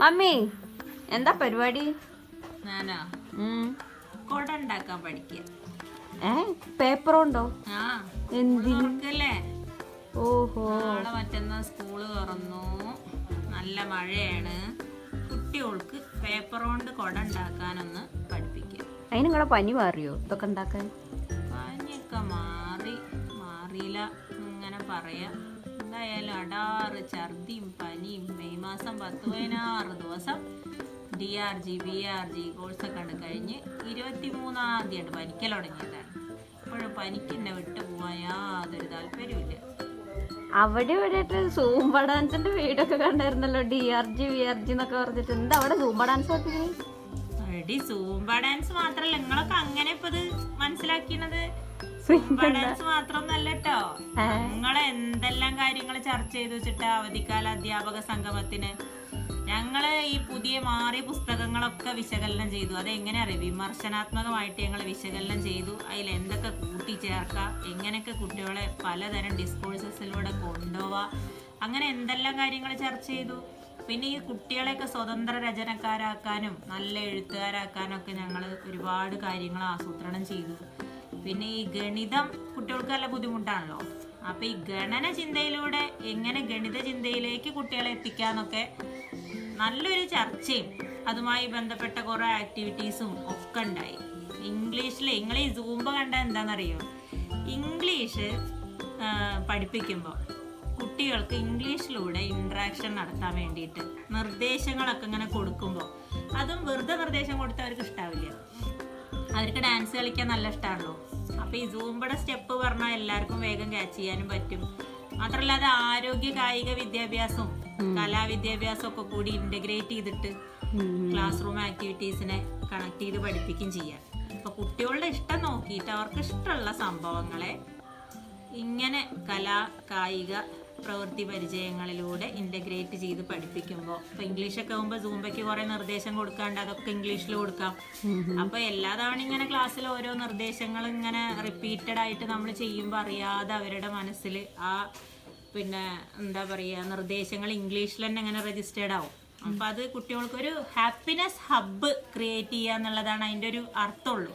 Mummy എന്താ പരിപാടി? ഞാനാ. കൊട ഉണ്ടാക്കാൻ പഠിക്കുക ഏ പേപ്പറുണ്ടോ? ആ എന്തിന്? ഓഹോ. നാളെ മറ്റന്നാ സ്കൂൾ തുറന്നു. നല്ല മഴയാണ്. കുട്ടികൾക്ക് പേപ്പർ കൊണ്ട് കൊട ഉണ്ടാക്കാനൊന്ന് പഠിപ്പിക്കുക അതിന് നിങ്ങളെ പനി മാറിയോ? ഇതൊക്കെ ഉണ്ടാക്കാൻ? പനിയൊക്കെ മാറി. മാറിയില്ല. ഇങ്ങനെ പറയാ. എന്തായാലും അടാറ് ഛർദിയും പനിയും മെയ് മാസം പത്ത് പതിനാറ് ദിവസം D R G B R G കോഴ്സൊക്കെ ഉണ്ട് കഴിഞ്ഞ് ഇരുപത്തി മൂന്നാം തീയതി പനിക്കൽ തുടങ്ങിയതാണ്. ഇപ്പോഴും പനിക്കെന്നെ വിട്ടു പോവാൻ യാതൊരു താല്പര്യമില്ല അവിടെ ഇവിടെ സൂംബ ഡാൻസിന്റെ വീടൊക്കെ കണ്ടായിരുന്നല്ലോ D R G V R G എന്നൊക്കെ പറഞ്ഞിട്ട്. എന്താ അവിടെ സൂംബ ഡാൻസ് സൂംബ ഡാൻസ് മാത്രല്ല നിങ്ങളൊക്കെ അങ്ങനെ ഇപ്പൊ ഇത് മനസ്സിലാക്കിയത് സൂംബ ഡാൻസ് മാത്രമൊന്നല്ല കേട്ടോ ഞങ്ങൾ എന്തെല്ലാം കാര്യങ്ങൾ ചർച്ച ചെയ്തു വെച്ചിട്ടാ അവധിക്കാല അധ്യാപക സംഗമത്തിന്? ഞങ്ങൾ ഈ പുതിയ മാറിയ പുസ്തകങ്ങളൊക്കെ വിശകലനം ചെയ്തു. അത് എങ്ങനെ അറിയാം? വിമർശനാത്മകമായിട്ട് ഞങ്ങൾ വിശകലനം ചെയ്തു. അതിൽ എന്തൊക്കെ കൂട്ടിച്ചേർക്കാം? എങ്ങനെയൊക്കെ കുട്ടികളെ പലതരം ഡിസ്കോഴ്സസിലൂടെ കൊണ്ടുപോവാ? അങ്ങനെ എന്തെല്ലാം കാര്യങ്ങൾ ചർച്ച ചെയ്തു? പിന്നെ ഈ കുട്ടികളെയൊക്കെ സ്വതന്ത്ര രചനക്കാരാക്കാനും നല്ല എഴുത്തുകാരാക്കാനും ഒക്കെ ഞങ്ങൾ ഒരുപാട് കാര്യങ്ങൾ ആസൂത്രണം ചെയ്തു. പിന്നെ ഈ ഗണിതം കുട്ടികൾക്ക് നല്ല ബുദ്ധിമുട്ടാണല്ലോ. അപ്പൊ ഈ ഗണന ചിന്തയിലൂടെ എങ്ങനെ ഗണിത ചിന്തയിലേക്ക് കുട്ടികളെ എത്തിക്കാന്നൊക്കെ നല്ലൊരു ചർച്ചയും അതുമായി ബന്ധപ്പെട്ട കുറെ ആക്ടിവിറ്റീസും ഒക്കെ ഉണ്ടായി. ഇംഗ്ലീഷിൽ നിങ്ങൾ ഈ സൂമ്പ കണ്ട എന്താണെന്നറിയോ ഇംഗ്ലീഷ് പഠിപ്പിക്കുമ്പോൾ കുട്ടികൾക്ക് ഇംഗ്ലീഷിലൂടെ ഇൻട്രാക്ഷൻ നടത്താൻ വേണ്ടിയിട്ട് നിർദ്ദേശങ്ങളൊക്കെ ഇങ്ങനെ കൊടുക്കുമ്പോൾ അതും വെറുതെ നിർദ്ദേശം കൊടുത്താൽ അവർക്ക് ഇഷ്ടാവില്ല. അവർക്ക് ഡാൻസ് കളിക്കാൻ നല്ല ഇഷ്ടമാണല്ലോ അപ്പൊ ഈ സൂമ്പയുടെ സ്റ്റെപ്പ് പറഞ്ഞാൽ എല്ലാവർക്കും വേഗം ക്യാച്ച് ചെയ്യാനും പറ്റും. മാത്രമല്ല അത് ആരോഗ്യ കായിക വിദ്യാഭ്യാസവും കലാവിദ്യാഭ്യാസവും ഒക്കെ കൂടി ഇന്റഗ്രേറ്റ് ചെയ്തിട്ട് ക്ലാസ് റൂം ആക്ടിവിറ്റീസിനെ കണക്ട് ചെയ്ത് പഠിപ്പിക്കുകയും ചെയ്യാം. അപ്പൊ കുട്ടികളുടെ ഇഷ്ടം നോക്കിയിട്ട് അവർക്ക് ഇഷ്ടമുള്ള സംഭവങ്ങളെ ഇങ്ങനെ കലാ കായിക പ്രവൃത്തി പരിചയങ്ങളിലൂടെ ഇന്റഗ്രേറ്റ് ചെയ്ത് പഠിപ്പിക്കുമ്പോൾ ഇപ്പം ഇംഗ്ലീഷൊക്കെ ആകുമ്പോൾ സൂമ്പയ്ക്ക് കുറേ നിർദ്ദേശം കൊടുക്കാണ്ട് അതൊക്കെ ഇംഗ്ലീഷിൽ കൊടുക്കാം. അപ്പോൾ എല്ലാ തവണ ഇങ്ങനെ ക്ലാസ്സിൽ ഓരോ നിർദ്ദേശങ്ങൾ ഇങ്ങനെ റിപ്പീറ്റഡ് ആയിട്ട് നമ്മൾ ചെയ്യുമ്പോൾ അറിയാതെ അവരുടെ മനസ്സിൽ ആ പിന്നെ എന്താ പറയുക നിർദ്ദേശങ്ങൾ ഇംഗ്ലീഷിൽ തന്നെ ഇങ്ങനെ രജിസ്റ്റേർഡ് ആവും. അപ്പം അത് കുട്ടികൾക്കൊരു ഹാപ്പിനെസ് ഹബ്ബ് ക്രിയേറ്റ് ചെയ്യുക എന്നുള്ളതാണ് അതിന്റെ ഒരു അർത്ഥമുള്ളൂ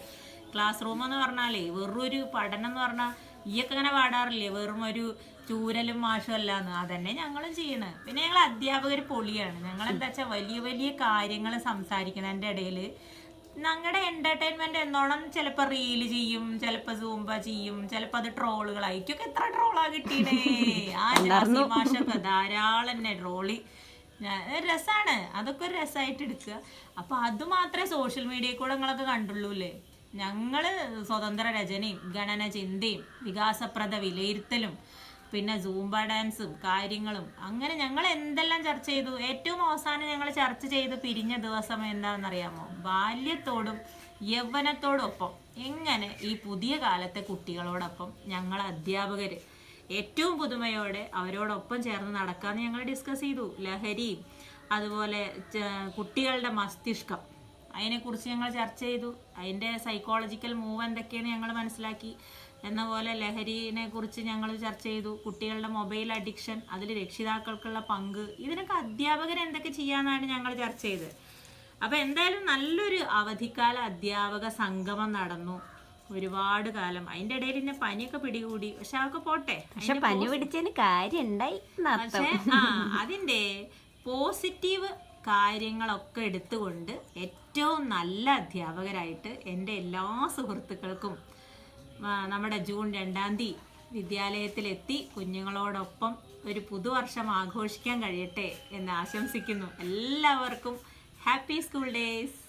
ക്ലാസ് റൂം എന്ന് പറഞ്ഞാലേ വെറൊരു പഠനം എന്ന് പറഞ്ഞാൽ ഈയൊക്കെ ഇങ്ങനെ പാടാറില്ലേ? വെറും ഒരു ചൂരലും മാഷും അല്ലാന്ന്. അതന്നെ ഞങ്ങളും ചെയ്യണ്. പിന്നെ ഞങ്ങൾ അധ്യാപകർ പൊളിയാണ്. ഞങ്ങൾ എന്താ വെച്ചാൽ വലിയ വലിയ കാര്യങ്ങൾ സംസാരിക്കുന്നതിന്റെ ഇടയിൽ ഞങ്ങളുടെ എന്റർടൈൻമെന്റ് എന്നോണം ചിലപ്പോൾ റീൽ ചെയ്യും ചിലപ്പോൾ സൂമ്പ ചെയ്യും ചിലപ്പോൾ അത് ട്രോളുകളായിട്ടൊക്കെ എത്ര ട്രോളാ കിട്ടിയേ ആ മാഷൊക്കെ ധാരാളം തന്നെ ട്രോളി രസാണ്. അതൊക്കെ ഒരു രസമായിട്ട് എടുക്കുക അപ്പൊ അത് മാത്രമേ സോഷ്യൽ മീഡിയയിൽ കൂടെ നിങ്ങളൊക്കെ കണ്ടുള്ളൂ ഞങ്ങൾ സ്വതന്ത്ര രചനയും ഗണന ചിന്തയും വികാസപ്രദ വിലയിരുത്തലും പിന്നെ സൂംബ ഡാൻസും കാര്യങ്ങളും അങ്ങനെ ഞങ്ങൾ എന്തെല്ലാം ചർച്ച ചെയ്തു? ഏറ്റവും അവസാനം ഞങ്ങൾ ചർച്ച ചെയ്ത് പിരിഞ്ഞ ദിവസം എന്താണെന്നറിയാമോ? ബാല്യത്തോടും യൗവനത്തോടൊപ്പം എങ്ങനെ ഈ പുതിയ കാലത്തെ കുട്ടികളോടൊപ്പം ഞങ്ങൾ അധ്യാപകർ ഏറ്റവും പുതുമയോടെ അവരോടൊപ്പം ചേർന്ന് നടക്കാമെന്ന് ഞങ്ങൾ ഡിസ്കസ് ചെയ്തു. ലഹരിയും അതുപോലെ കുട്ടികളുടെ മസ്തിഷ്കം അതിനെക്കുറിച്ച് ഞങ്ങൾ ചർച്ച ചെയ്തു. അതിന്റെ സൈക്കോളജിക്കൽ മൂവ് എന്തൊക്കെയാണ് ഞങ്ങൾ മനസ്സിലാക്കി. എന്ന പോലെ ലഹരിനെ കുറിച്ച് ഞങ്ങൾ ചർച്ച ചെയ്തു. കുട്ടികളുടെ മൊബൈൽ അഡിക്ഷൻ അതിൽ രക്ഷിതാക്കൾക്കുള്ള പങ്ക്. ഇതിനൊക്കെ അധ്യാപകർ എന്തൊക്കെ ചെയ്യാന്നാണ് ഞങ്ങൾ ചർച്ച ചെയ്തത്. അപ്പോൾ എന്തായാലും നല്ലൊരു അവധിക്കാല അധ്യാപക സംഗമം നടന്നു. ഒരുപാട് കാലം. അതിന്റെ ഇടയിൽ പിന്നെ പനിയൊക്കെ പിടികൂടി. പക്ഷെ അതൊക്കെ പോട്ടെ. പക്ഷെ പനി പിടിച്ചതിന് കാര്യം ഉണ്ടായി പക്ഷേ ആ അതിന്റെ പോസിറ്റീവ് കാര്യങ്ങളൊക്കെ എടുത്തുകൊണ്ട് ഏറ്റവും നല്ല അധ്യാപകരായിട്ട് എന്റെ എല്ലാ സുഹൃത്തുക്കൾക്കും നമ്മുടെ ജൂൺ രണ്ടാം തീയതി വിദ്യാലയത്തിലെത്തി കുഞ്ഞുങ്ങളോടൊപ്പം ഒരു പുതുവർഷം ആഘോഷിക്കാൻ കഴിയട്ടെ എന്ന് ആശംസിക്കുന്നു. എല്ലാവർക്കും ഹാപ്പി സ്കൂൾ ഡേയ്സ്!